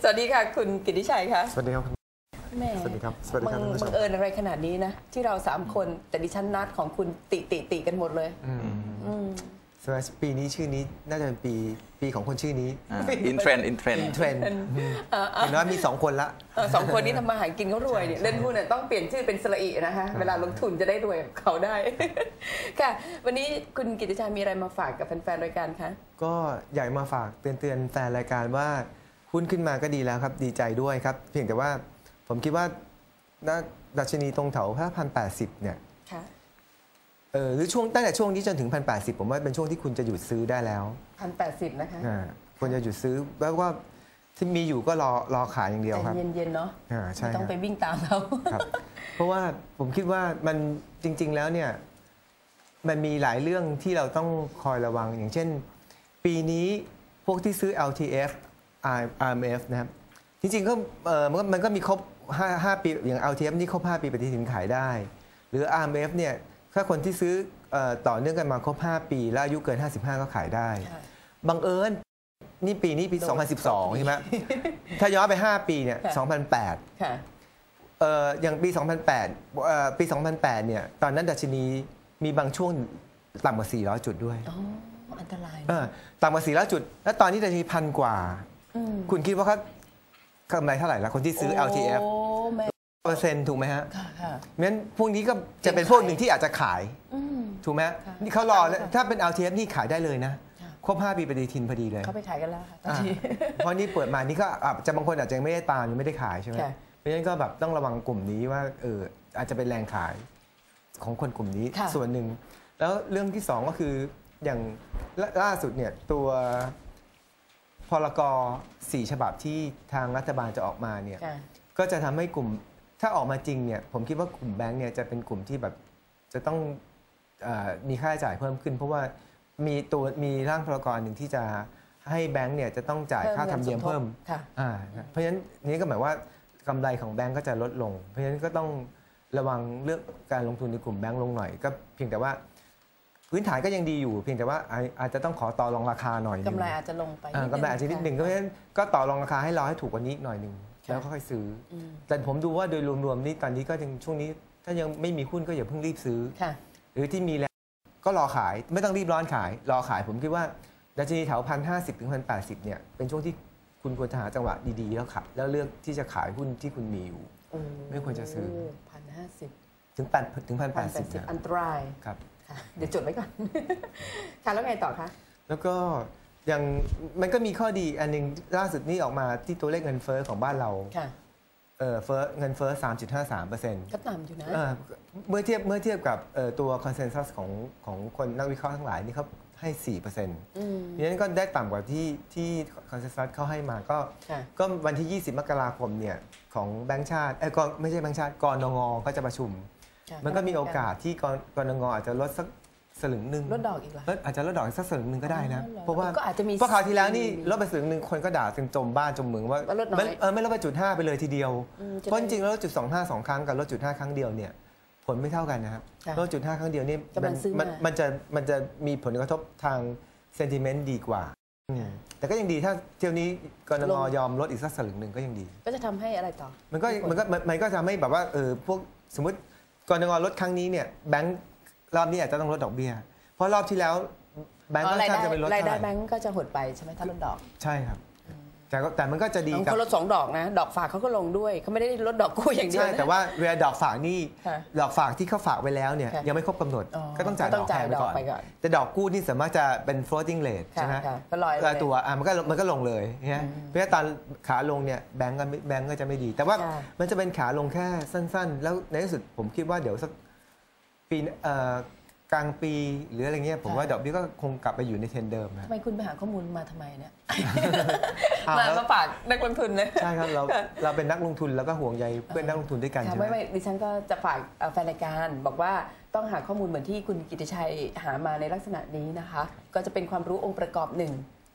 สวัสดีค่ะ คุณกิติชัยค่ะสวัสดีครับแหม่สวัสดีครับสวัสดีครับบังท่านผู้ชมบังเอิญอะไรขนาดนี้นะ ที่เราสามคนแต่ดิฉันนัดของคุณติติติกันหมดเลยอืมอืมสมัยปีนี้ชื่อนี้น่าจะเป็นปีปีของคนชื่อนี้อินเทรนด์อินเทรนด์เทรนด์อย่างน้อยมีสองคนละเออสองคนนี้ทำมาหากินเขารวยเนี่ยเล่นหุ้นเนี่ยต้องเปลี่ยนชื่อเป็นสระอีนะคะเวลาลงทุนจะได้รวยกับเขาได้ค่ะ วันนี้คุณกิติชัยมีอะไรมาฝากกับแฟนๆรายการคะก็อยากมาฝากเตือนเตือนๆแฟนรายการว่า หุ้นขึ้นมาก็ดีแล้วครับ ดีใจด้วยครับ เพียงแต่ว่าผมคิดว่าน่าดัชนีตรงแถวพันแปดสิบเนี่ยค่ะเออหรือช่วงตั้งแต่ช่วงนี้จนถึงพันแปดสิบผมว่าเป็นช่วงที่คุณจะหยุดซื้อได้แล้วพันแปดสิบนะคะอ่าควรจะหยุดซื้อแล้วก็ที่มีอยู่ก็รอรอขายอย่างเดียวใจครับเย็นๆเนาะอ่าใช่ไม่ต้องครับไปวิ่งตามเขาครับ เพราะว่าผมคิดว่ามันจริง ๆแล้วเนี่ย มันมีหลายเรื่องที่เราต้องคอยระวังอย่างเช่น ปีนี้พวกที่ซื้อ LTF RMF นะครับจริงๆก็เออมันก็มันก็มีครบ5 5ปีอย่าง LTF นี่ครบ 5 ปีปฏิทินขายได้ หรือ RMF เนี่ยถ้าคนที่ซื้อเอ่อต่อเนื่องกันมาครบ 5 ปี แล้วอายุเกิน 55 ก็ขายได้ค่ะบังเอิญนี่ปีนี้ปีโดน2012 ใช่ไหมถ้าย้อนไป 5 ปีเนี่ยค่ะ2008ค่ะเอ่ออย่างปี 2008เอ่อปี 2008 เนี่ยตอนนั้นดัชนีมีบางช่วงต่ำกว่า 400 จุดด้วยอ๋ออันตรายเออต่ำกว่า 400 จุด แล้วตอนนี้ดัชนีพันกว่าม คุณคิดว่าเขากำไรเท่าไหร่ละคนที่ซื้อ LTF โอ้แม่เปอร์เซ็นต์ถูกไหมฮะค่ะค่ะงั้นพวกนี้ก็จะเป็นพวกหนึ่งที่อาจจะขายอืมถูกไหมค่ะนี่เขารอค่ะถ้าเป็น LTF นี่ขายได้เลยนะค่ะครบ5ปีปฏิทินพอดีเลยเขาไปขายกันแล้วค่ะตอนอ่านี้เพราะนี่เปิดมานี่ก็อาจจะบางคนอาจจะยังไม่ได้ตามยังไม่ได้ขายใช่ไหมค่ะเพราะฉะนั้นก็แบบต้องระวังกลุ่มนี้ว่าเอออาจจะเป็นแรงขายของคนกลุ่มนี้ค่ะส่วนหนึ่ง แล้วเรื่องที่สองก็คืออย่างล่าล่าสุดเนี่ยตัว พรกสี่ฉบับที่ทางรัฐบาลจะออกมาเนี่ยค่ะก็จะทำให้กลุ่มถ้าออกมาจริงเนี่ยผมคิดว่ากลุ่มแบงก์เนี่ยจะเป็นกลุ่มที่แบบจะต้องเออมีค่าใช้จ่ายเพิ่มขึ้น เพราะว่ามีตัวมีร่างพรกรหนึ่งที่จะให้แบงก์เนี่ยจะต้องจ่ายค่าธรรมเนียมเพิ่มค่ะอ่านะเพราะฉะนั้นนี้ก็หมายว่ากำไรของแบงก์ก็จะลดลง เพราะฉะนั้นก็ต้องระวังเรื่องการลงทุนในกลุ่มแบงก์ลงหน่อย ก็เพียงแต่ว่า พื้นฐานก็ยังดีอยู่เพียงแต่ว่าอาอาจจะต้องขอต่อรองราคาหน่อยหนึงกำไรอาจจะลงไปอ่าดกำไรอาจจะนิดหนึ่งก็เพราะฉะนั้นก็ต่อรองราคาให้เราให้ถูกกว่านี้หน่อยหนึ่งค่ะแล้วก็ค่อยซื้ออืมแต่ผมดูว่าโดยรวมๆนี่ตอนนี้ก็ยังช่วงนี้ ถ้ายังไม่มีหุ้นก็อย่าเพิ่งรีบซื้อค่ะหรือที่มีแล้วก็รอขายไม่ต้องรีบร้อนขาย รอขายผมคิดว่าดัชนีแถวพันห้าสิบถึงพันแปดสิบเนี่ยเป็นช่วงที่คุณควรจะหาจังหวะดีๆแล้วขับแล้วเลือกที่จะขายหุ้นที่คุณมีอยู่โอ้ไม่ควรจะซื้อพันห้าสิบถึงแปดถึงพันแปพันดแปสิดบสิบนะอันตรายครับ ค่ะ เดี๋ยวจดไว้ก่อน ค่ะแล้วไงต่อคะ แล้วก็ยังมันก็มีข้อดีอันหนึงล่าสุดนี่ออกมาที่ตัวเลขเงินเฟ้อของบ้านเรา ค่ะ เออเฟ้อเงินเฟ้อ3.53เปอร์เซ็นต์ก็ต่ำอยู่นะเมื่อเทียบเมื่อเทียบกับเอ่อตัวคอนเซนแซสของของคนนักวิเคราะห์ทั้งหลายนี่เขาให้4เปอร์เซ็นต์อืมดังนั้นก็ได้ต่ำกว่าที่ที่คอนเซนแซสเขาให้มาก็ค่ะก็วันที่ 20 มกราคมเนี่ยของแบงก์ชาติเอ้ยก็ไม่ใช่แบงก์ชาติกรนงก็จะประชุมค่ะ มันก็มีโอกาสที่กรกรนงอาจจะลดสักสลึงหนึ่งลดดอกอีกเหรอลดอาจจะลดดอกอีกสักสลึงหนึ่งก็ได้นะอ๋อเหรอเพราะว่าก็อาจจะมีเพราะคราวที่แล้วนี่อืมลดไปสลึงหนึ่งคนก็ด่าจนจมบ้านจมเมืองว่าว่าลดน้อยไม่เออไม่ลดไปจุดห้าไปเลยทีเดียวอืมจะเพราะจได้ริงๆแล้วลดจุดสองห้าสองครั้งกับลดจุดห้าครั้งเดียวเนี่ยผลไม่เท่ากันนะครับค่ะลดจุดห้าครั้งเดียวนี่กำลังซื้อมันมามัมันจะมันจะมีผลกระทบทางเซนติเมนต์ดีกว่าอืมแต่ก็ยังดีถ้าเที่ยวนี้กรนงยอมลดอีกสักสลึงหนึ่งก็ยังดี ก็จะทำให้อะไรต่อ มันก็มันก็มันมันก็ทำให้แบบว่าเออพวกสมมติ กรงลดครั้งนี้เนี่ยแบงก์รอบนี้อาจจะต้องลดดอกเบี้ย เพราะรอบที่แล้วแบงก์อ๋ก็อรายแทบได้จะไปลดรายได้เท่าแบไหร่งก์ก็จะหดไปใช่ไหมถ้าลดดอก ใช่ครับ แต่ก็แต่มันก็จะดีของกับเขาลดสองดอกนะ ดอกฝากเขาก็ลงด้วยเขาไม่ได้ลดดอกกู้อย่างเดียวใช่นะแต่ว่าเวลาดอกฝากนี่ค่ะดอกฝากที่เขาฝากไว้แล้วเนี่ยค่ะยังไม่ครบกำหนดอ๋อก็ต้องจ่ายก็ดต้ออกงจ่ายแทนไปก่อนดอกไปก่อนแต่ดอกกู้นี่สามารถจะเป็น floating rate ค่ะใช่ไหมค่ะก็ลอยไปเวลาตัวอะมันก็มันก็ลงเลยเนี่ยเพราะฉะนั้นตอนขาลงเนี่ยแบงก์ก็ไม่แบงก์ก็จะไม่ดี แต่ว่าค่ะมันจะเป็นขาลงแค่สั้น ๆ แล้วในที่สุดผมคิดว่าเดี๋ยวสักปีเอ่อ กลางปีหรืออะไรเงี้ยผมว่าดอกเบี้ยก็คงกลับไปอยู่ในเทรนด์เดิมนะทำไมคุณไปหาข้อมูลมาทำไมเนี่ยอ้าวมาแล้วมาฝากนักลงทุนเลยใช่ครับเราเราเป็นนักลงทุนแล้วก็ห่วงใยเพื่อนนักลงทุนด้วยกันค่ะใช่ไหมไม่ไม่ดิฉันก็จะฝากเอ่อแฟนรายการบอกว่าต้องหาข้อมูลเหมือนที่คุณกิติชัยหามาในลักษณะนี้นะคะ ก็จะเป็นความรู้องค์ประกอบหนึ่ง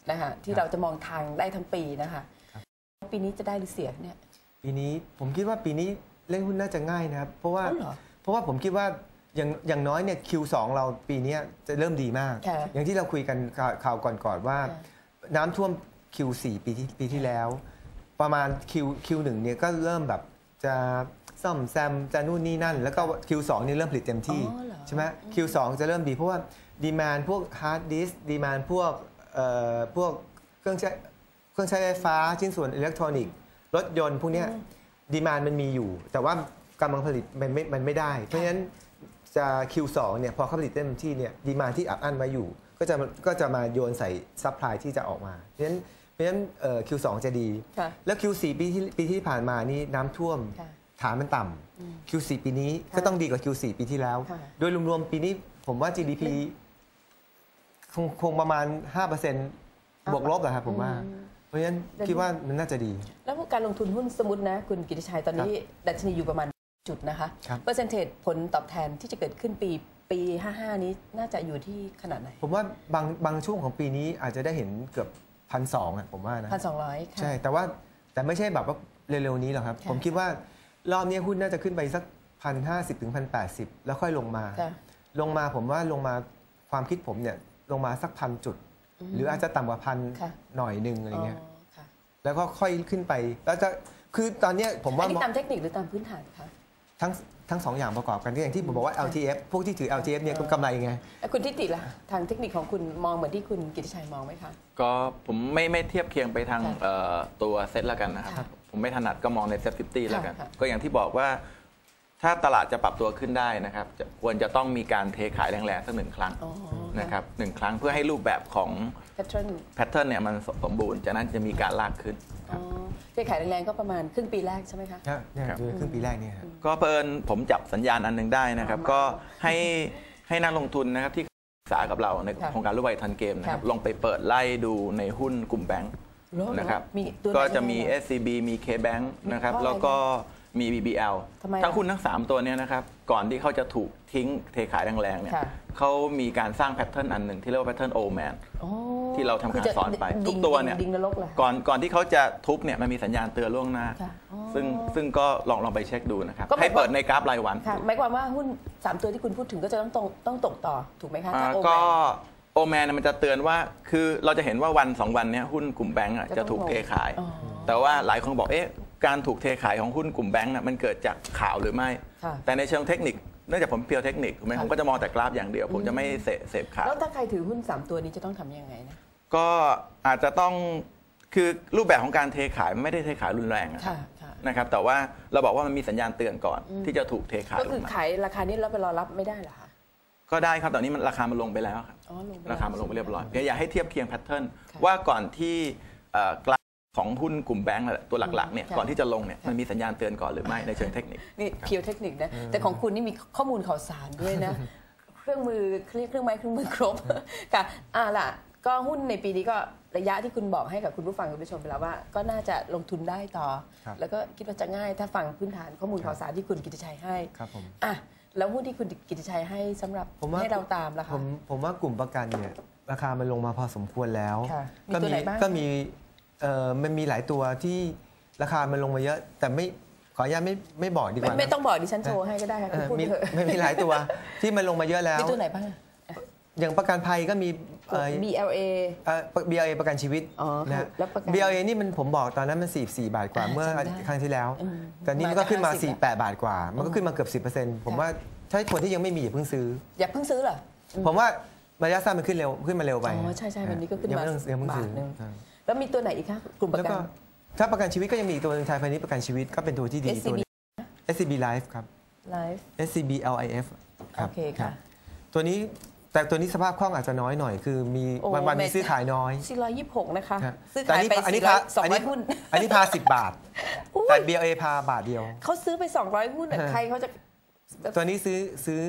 นะคะที่เราจะมองทางได้ทั้งปีนะคะปีนี้จะได้หรือเสียเนี่ยปีนี้ผมคิดว่าปีนี้เล่นหุ้นน่าจะง่ายนะครับเพราะว่าอ๋อเหรอเพราะว่าผมคิดว่า อย่างอย่างน้อยเนี่ย Q2 เราปีเนี้ยจะเริ่มดีมากค่ะอย่างที่เราคุยกันข่าวข่าวก่อนๆว่าค่ะน้ำท่วม Q4 ปีที่ปีที่แล้ว ประมาณ Q Q1 เนี่ยก็เริ่มแบบจะซ่อมแซมจะนู่นนี่นั่น แล้วก็ Q2 นี่เริ่มผลิตเต็มที่อ๋อเหรอใช่ไหม Q2 จะเริ่มดีเพราะว่าดีมานพวกฮาร์ดดิสดีมานพวกเอ่อพวกเครื่องใช้เครื่องใช้ไฟฟ้าชิ้นส่วนอิเล็กทรอนิกส์รถยนต์พวกเนี้ยดีมานมันมีอยู่ แต่ว่ากำลังผลิตมันไม่มันไม่ได้ เพราะฉะนั้น จะ Q2 เนี่ยพอเขาผลิตเต็มที่เนี่ยดีมานที่อัดอั้นไว้อยู่ ก็จะก็จะมาโยนใส่ซัพพลายที่จะออกมาเพราะฉะนั้นเพราะฉะนั้นเอ่อ Q2 จะดีค่ะแล้ว Q4 ปีที่ปีที่ผ่านมานี่น้ำท่วมค่ะฐานมันต่ำ Q4 ปีนี้ก็ต้องดีกว่า Q4 ปีที่แล้วค่ะโดยรวมๆปีนี้ผมว่า GDP คงคงประมาณ 5%บวกลบอะครับผมว่า เพราะฉะนั้นคิดว่ามันน่าจะดี แล้วการลงทุนหุ้นสมมตินะ คุณกิติชัยตอนนี้ดัชนีอยู่ประมาณ จุดนะคะครับเปอร์เซ็นเทจผลตอบแทนที่จะเกิดขึ้นปีปี 55 นี้น่าจะอยู่ที่ขนาดไหน ผมว่าบางบางช่วงของปีนี้อาจจะได้เห็นเกือบพันสองอะผมว่านะพันสองร้อยค่ะใช่ แต่ว่าแต่ไม่ใช่แบบว่าเร็วๆนี้หรอกครับค่ะผมคิดว่ารอบนี้หุ้นน่าจะขึ้นไปสักพันห้าสิบถึงพันแปดสิบแล้วค่อยลงมาค่ะลงมาผมว่าลงมาความคิดผมเนี่ยลงมาสักพันจุด หรืออาจจะต่ำกว่าพันค่ะหน่อยหนึ่งอะไรเงี้ยค่ะแล้วก็ค่อยขึ้นไปแล้วจะคือตอนเนี้ยผมอัว่านนี้ตามเทคนิคหรือตามพื้นฐานคะ ทั้งทั้งสองอย่างประกอบกันก็อย่างที่ผมบอกว่า LTF พวกที่ถือ LTF เนี่ยก็กำไรไงแล้วคุณทิติล่ะทางเทคนิคของคุณมองเหมือนที่คุณกิติชัยมองไหมคะก็ผมไม่ไม่เทียบเคียงไปทางค่ะเอ่อตัวเซ็ตแล้วกันนะครับค่ะผมไม่ถนัดก็มองในเซ็ตฟิฟตี้แล้วกันค่ะก็อย่างที่บอกว่าถ้าตลาดจะปรับตัวขึ้นได้นะครับจะควรจะต้องมีการเทขายแรงๆสักหนึ่งครั้งอ๋อนะครับหนึ่งครั้งเพื่อให้รูปแบบของแพทเทิร์นแพทเทิร์นเนี่ยมันสมบูรณ์จากนั้นจะมีการลากขึ้นอ๋อเทขายแรงๆก็ประมาณครึ่งปีแรกใช่ไหมคะเนี่ยครับดูครึ่งปีแรกเนี่ยฮะก็เพอิญผมจับสัญญาณอันหนึ่งได้นะครับอ๋อก็ให้ให้นักลงทุนนะครับที่ศึกษากับเราในค่ะโครงการรูปใบทันเกมนะครับค่ะลองไปเปิดไล่ดูในหุ้นกลุ่มแบงค์เหรอนะครับมีตัวไหนก็จะมียังไงเหรอ SCB มี KBank นะครับเพราะอะไรแล้วก็มี BBL ทำไมอะทั้งหุ้นทั้ง 3 ตัวเนี้นะครับ ก่อนที่เขาจะถูกทิ้งเทขายแรงๆเนี่ยค่ะเขามีการสร้างแพทเทิร์นอันหนึ่งที่เรียกว่าแพทเทิร์นโอแมนอ๋อ ที่เราทำคืการจะสอนไปดิ่งทุกตัวเนี่ยดิ่งนรกเหรอก่อนก่อนที่เขาจะทุบเนี่ยมันมีสัญญาณเตือนล่วงหน้าค่ะอ๋อซึ่งซึ่งก็ลองลองไปเช็คดูนะครับก็หมายให้เปิดความในกราฟรายวันค่ะหมายความว่าหุ้น 3 ตัวที่คุณพูดถึงก็จะต้องตรงต้องตกต่อถูกไหมคะอ่าถ้าโอแมก็นโอแมนมันจะเตือนว่าคือเราจะเห็นว่าวันสองวันเนี้ยหุ้นกลุ่มแบงก์อะจะจะต้องถูกลงเทขายอ๋อแต่ว่าหลายคนบอกเอ๊ะการถูกเทขายของหุ้นกลุ่มแบงก์อะมันเกิดจากข่าวหรือไม่ค่ะแต่ในเชิงเทคนิคเนื่องจากผมเพียวเทคนิคถูกไหมค่ะผมก็จะมองแต่กราฟอย่างเดียว ผมจะไม่เสพเสพข่าวแล้วถ้าใครถือหุ้น 3 ตัวนี้จะต้องทำยังไงนะ ก็อาจจะต้องคือรูปแบบของการเทขายมันไม่ได้เทขายรุนแรงอะค่ะค่ะนะครับ แต่ว่าเราบอกว่ามันมีสัญญาณเตือนก่อน ที่จะถูกเทขายก็ลคืองมาขายราคานี้แล้วไปรอรับไม่ได้เหรอคะก็ได้ครับตอนนี้มันราคามันลงไปแล้วครับอ๋อลงไปราคามันลงไปเรียบร้อยเพียงอยากให้เทียบเคียงแพทเทิร์นค่ะว่าก่อนที่เอ่อกราฟของหุ้นกลุ่มแบงก์น่ะตัวหลักๆเนี่ยค่ะก่อนที่จะลงเนี่ยมันมีสัญญาณเตือนก่อนหรือไม่ในเชิงเทคนิคนี่เพียวเทคนิคนะแต่ของคุณนี่มีข้อมูลข่าวสารด้วยนะ เครื่องมือเครื่องเครื่องไม้เครื่องมือครบค่ะอ่าล่ะ ก็หุ้นในปีนี้ก็ระยะที่คุณบอกให้กับคุณผู้ฟังคุณผู้ชมไปแล้วว่า ก็น่าจะลงทุนได้ต่อครับแล้วก็คิดว่าจะง่ายถ้าฟังพื้นฐานข้อมูลข่าวสารที่คุณกิติชัยให้ครับผมอะแล้วหุ้นที่คุณกิติชัยให้สำหรับผมว่าให้เราตามล่ะผคะมผมว่ากลุ่มประกันเนี่ยราคามันลงมาพอสมควรแล้วค่ะมีก็ตัวมีไหนบ้างก็มีเอ่อมันมีหลายตัวที่ราคามันลงมาเยอะแต่ไม่ขออนุญาตไม่ไม่บอกดีกไม่ว่านะไม่ต้องบอกดิฉันโชว์ให้ก็ได้ค่ะเอคุณอพูดมีเถอะไม่มีหลายตัวที่มันลงมาเยอะแล้วมีตัวไหนบ้างอย่างประกันภัยก็มีเอ่อ BLA เอ่อ BLA ประกันชีวิตอ๋อนะฮะแล้วประกัน BLA นี่มันผมบอกตอนนั้นมัน 44 บาทกว่าอ่าเมื่อจำได้ครั้งที่แล้วอืมแต่นี่มันก็ขึ้นมามาจาก50 48 บาทกว่า มันก็ขึ้นมาเกือบ 10%ผมว่าถ้าคนที่ยังไม่มีอย่าเพิ่งซื้อ อย่าเพิ่งซื้อเหรอ ผมว่าระยะสั้นมันขึ้นเร็วขึ้นมาเร็วไปอ๋อใช่ใช่วันนี้ก็ขึ้นยังมาไม่ต้องยังไม่ต้องซื้อบาทหนึ่งอ่าแล้วมีตัวไหนอีกคะกลุ่มประแล้วกัก็นถ้าประกันชีวิตก็ยังมีอีกตัวหนึงไทยพาณิชย์ประกันชีวิตก็เป็นตัวที่ดี SCB ตัวหนึง SCB Life ครับไลฟ์ SCB LIF รับโอเคค่ะรับตัวนี้ แต่ตัวนี้สภาพคล่องอาจจะน้อยหน่อย คือมีโอ้วันวันแม่มีซื้อขายน้อย426 นะคะ ฮะซื้อแต่ขายไปอันนี้400พาสองอันร้นี้อยหุ้น อันนี้พา10บาท อุ้ยแต่ BLA พาบาทเดียว เขาซื้อไป 200 หุ้นอะเออใครเขาจะ ตัวนี้ซื้อซื้อ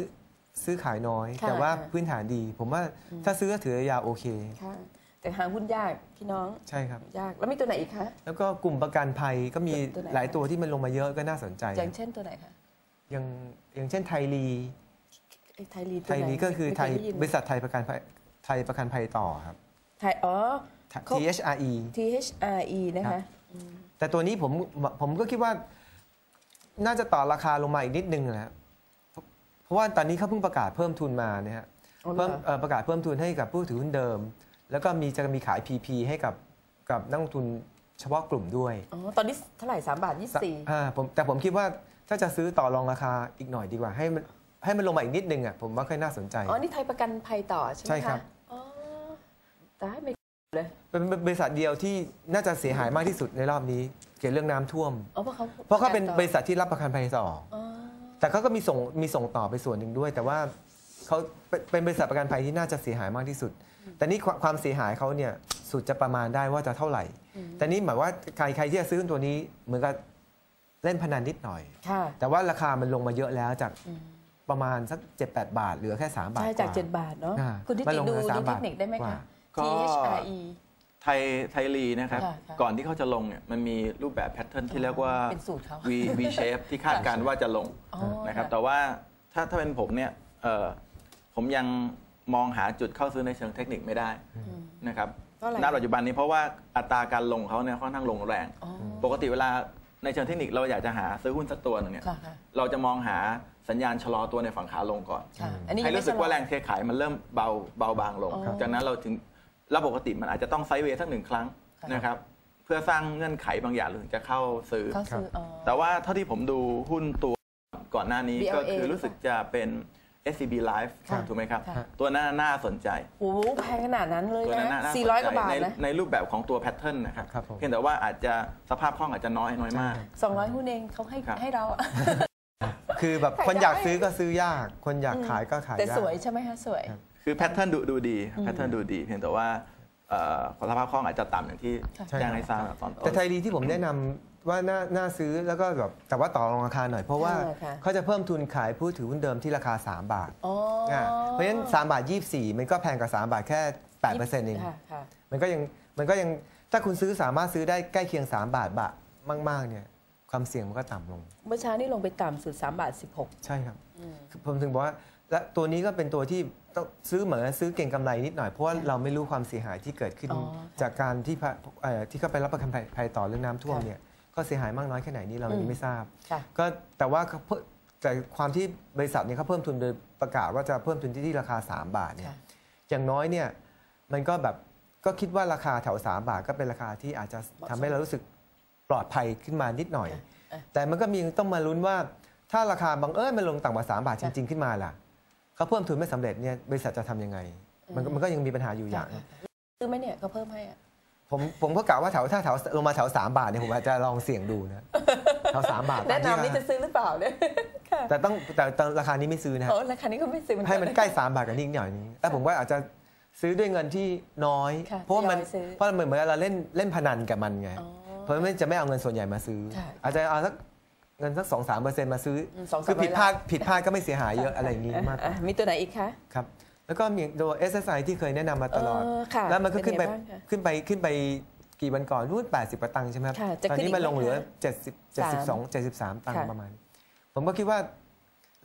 ซื้อขายน้อย ค่ะ แต่ว่าค่ะพื้นฐานดี ผมว่าถ้าซื้อก็ถือยาวโอเค ค่ะแต่หาหุ้นยากพี่น้อง ใช่ครับ ยาก แล้วมีตัวไหนอีกคะ แล้วก็กลุ่มประกันภัยก็มีตัวไหน หลายตัวที่มันลงมาเยอะก็น่าสนใจ อย่างเช่นตัวไหนคะ อย่างอย่างเช่นไทยรี ไอ้ไทยรีตัวไทยหนรีก็คือไทยม่เด้นบริษัทไทยประกันภัยไทยประกันภัยต่อครับไทยอ๋อเขา THRE THRE นะครัคะบแต่ตัวนี้ผมผมก็คิดว่าน่าจะต่อราคาลงมาอีกนิดนึงนะครับเพราะเพราะว่าตอนนี้เขาเพิ่งประกาศเพิ่มทุนมาเนี่ยฮะอ๋อเหรอเพิ่มเอ่อประกาศเพิ่มทุนให้กับผู้ถือหุ้นเดิม แล้วก็มีจะมีขาย PP ให้กับกับนักลงทุนเฉพาะกลุ่มด้วยอ๋อตอนนี้เท่าไหร่3บาท24อ่าผมแต่ผมคิดว่าถ้าจะซื้อต่อรองราคาอีกหน่อยดีกว่าให้มัน ให้มันลงมาอีกนิดนึงอะผมว่าค่อยน่าสนใจ อ๋อ นี่ไทยประกันภัยต่อใช่ไหมใช่คะครับอ๋อแต่ให้ไม่เลยเป็นบริษัทเดียวที่น่าจะเสียหายมากที่สุดในรอบนี้ เกี่ยวกับเรื่องน้ำท่วมอ๋อเพราะเขาเพราะเขาเป็นต่อบริษัทที่รับประกันภัยต่ออ๋อแต่เขาก็มีส่งมีส่งต่อไปส่วนหนึ่งด้วย แต่ว่าเขาเป็นเป็นบริษัทประกันภัยที่น่าจะเสียหายมากที่สุด แต่นี่ความความเสียหายเขาเนี่ยสุดจะประมาณได้ว่าจะเท่าไหร่ แต่นี่หมายว่าใครใครที่จะซื้อตัวนี้เหมือนกับเล่นพนันนิดหน่อยค่ะแต่ว่าราคามันลงมาเยอะแล้วจาก ประมาณสัก 7-8 บาท เหลือแค่ 3 บาทใช่จากว่7บาทเนาะอ่าคุณทิมันติลงดูเหลือดู3เทบาคทนิคได้ไหมกว่าคะก็ THRE ไทยไทยลีนะครับค่ะค่ะก่อนที่เขาจะลงเนี่ยมันมีรูปแบบแพทเทิร์นที่เรียกว่าเป็นสูตรเขา V V shape ที่คาดการณ์ว่าจะลงอ๋อนะครับค่ะแต่ว่าถ้าถ้าเป็นผมเนี่ยเอ่อผมยังมองหาจุดเข้าซื้อในเชิงเทคนิคไม่ได้นะครับเพราะอะไรณปัจจุบันนี้เพราะว่าอัตราการลงเขาเนี่ยค่อนข้างลงแรงอ๋อปกติเวลา ในเชิงเทคนิคเราอยากจะหาซื้อหุ้นสักตัวหนึงเนี่ยค่ะค่ะเราจะมองหาสัญญาณชะลอตัวในฝั่งขาลงก่อนค่ะอันนี้ให้ยังไม่รู้สึกว่าชะลอแรงเทขายมันเริ่มเบาเบาบางลงอ๋อจากนั้นเราถึงแล้วปกติมันอาจจะต้องไซด์เวย์สักหนึ่งครั้งค่ะนะครับ เพื่อสร้างเงื่อนไขบางอย่างถึงจะเข้าซื้อเขาซื้ออ๋อแต่ว่าเท่าที่ผมดูหุ้นตัวก่อนหน้านี้ BLA ก็คือรู้สึกจะเป็น SCB Life ค่ะถูกไหมครับค่ะตัวน่าน่าสนใจ โอ้โหแพงขนาดนั้นเลยตัวนั้นนะน่าน่าสนสี่ใจร้อยกว่าบาทในนะ ในรูปแบบของตัวแพทเทิร์นนะครับครับผมเพียงแต่ว่าอาจจะสภาพคล่องอาจจะน้อยน้อยมากสองร้อยหุ้นเองเขาให้ครับให้เราอะคือแบบขายคนอยากได้ซื้อก็ซื้อยาก คนอยากขายก็ขายแต่ยากสวยใช่ไหมคะสวยครับคือแพทเทิร์นดูดูดีแพทเทิร์นดูดี เพียงแต่ว่าเอ่อสภาพคล่องอาจจะต่ำอย่างที่ใช่แจ้งให้ทราบตอนต้นแต่ไทยดีที่ผมแนะนำ ว่าน่าน่าซื้อแล้วก็แบบแต่ว่าต่อรองราคาหน่อยเพราะว่าเออค่ะเขาจะเพิ่มทุนขายผู้ถือหุ้นเดิมที่ราคา 3 บาทอ๋อะเพราะฉะนั้น3บาท24 มันก็แพงกว่า 3 บาทแค่8%เองค่ะค่ะมันก็ยังมันก็ยังถ้าคุณซื้อสามารถซื้อได้ใกล้เคียง 3 บาทบาทมาก ๆ เนี่ยความเสี่ยงมันก็ต่ำลง เมื่อเช้านี่ลงไปต่ำสุด3บาท16 ใช่ครับคือผมถึงบอกว่าและตัวนี้ก็เป็นตัวที่ต้องซื้อเหมือนซื้อเก่งกำไรนิดหน่อย เพราะว่าเราไม่รู้ความเสียหายที่เกิดขึ้นอ๋อค่ะจากการที่พะเอ่อที่เขาไปรับประกันภัยภัยต่อเรื่องน้ำท่วมค่ะเนี่ย ก็เสียหายมากน้อยแค่ไหนนี่เราอืยังมไม่ทราบค่ะก็แต่ว่าเขาเพิ่มแต่ความที่บริษัทเนี่ยเขาเพิ่มทุนโดยประกาศว่าจะเพิ่มทุนที่ที่ราคา 3 บาทเนี่ยค่ะอย่างน้อยเนี่ยมันก็แบบก็คิดว่าราคาแถว 3 บาทก็เป็นราคาที่อาจจะทำให้เรารู้สึกปลอดภัยขึ้นมานิดหน่อยอะแต่มันก็มีต้องมาลุ้นว่า ถ้าราคาบังเอิญมันลงต่ำกว่า 3 บาทจริง ๆขึ้นมาล่ะเขาเพิ่มทุนไม่สำเร็จเนี่ยบริษัทจะทำยังไงมันก็มันก็ยังมีปัญหาอยู่อย่างซื้อไหมเนี่ยเขาเพิ่มให้อะ ผมผมก็กะว่าแถวถ้าแถวลงมาแถว3บาทเนี่ยผมอาจจะลองเสี่ยงดูนะแถว3บาทแนะตามนำนี่ที่จะซื้อหรือเปล่าเนี่ยค่ะแต่ต้องแต่แต่ราคานี้ไม่ซื้อนะโอ้ราคานี้ก็ไม่ซื้อเหมือนกัให้มันใกล้3บาทกันนิดหน่อยนึงแต่ผมว่าอาจจะซื้อด้วยเงินที่น้อยค่ะเพราะว่ามันทยอยซื้อเพราะมันเหมือนเราเล่นเล่นพนันกับมันไงอ๋อเพราะไม่จะไม่เอาเงินส่วนใหญ่มาซื้อค่ะอาจจะเอาสักเงินสักสองสามเปอร์เซ็นต์มาซื้ออมสองสามคือผิดพลาดร้อยล้านผิดพลาดก็ไม่เสียหายเยอะอะไรอย่างงี้มากกอะว่ามีตัวไหนอีกคะครับ แล้วก็มีตัว SSI ที่เคยแนะนำมาตลอดเออค่ะแล้วมันก็ขึ้นไปเป็นไงบ้างคะขึ้นไปขึ้นไปกี่วันก่อนรุ่น80กว่าตังค์ใช่ไหมครับค่ะจะตอนขึ้นนี้อีกมันลงเหลือไหมคะ70 72 73 ตังค์ค่ะประมาณ ผมก็คิดว่า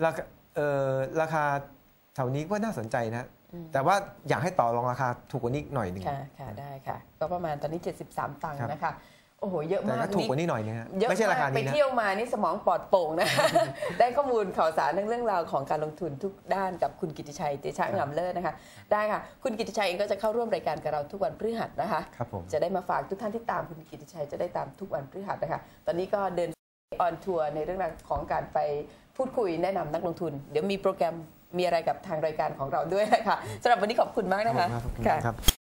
ราคาเอ่อราคาแถวนี้ก็น่าสนใจนะ แต่ว่าอยากให้ต่อรองราคาถูกกว่านี้อีกหน่อยหนึ่งค่ะค่ะ ได้ค่ะ ก็ประมาณตอนนี้ 73 ตังค์ครับนะคะ โอ้โหเยอะแต่มากก็ถูกกว่านี้หน่อยนึงฮะเยอะไม่ใช่ราคามกไปนี้นะเที่ยวมานี่สมองปลอดโปร่งนะ ได้ข้อมูลข่าวสารเรื่องราวของการลงทุนทุกด้านกับคุณกิติชัยเตชะงามเลิศนะคะ ได้ค่ะ คุณกิติชัยเองก็จะเข้าร่วมรายการกับเราทุกวันพฤหัสนะคะครับผมจะได้มาฝากทุกท่านที่ตามคุณกิติชัยจะได้ตามทุกวันพฤหัสนะคะ ตอนนี้ก็เดินออนทัวร์ในเรื่องราวของการไปพูดคุยแนะนำนักลงทุน เดี๋ยวมีโปรแกรมมีอะไรกับทางรายการของเราด้วยนะคะสำหรับวันนี้ขอบคุณมากนะคะขอบคุณมากครับค่ะ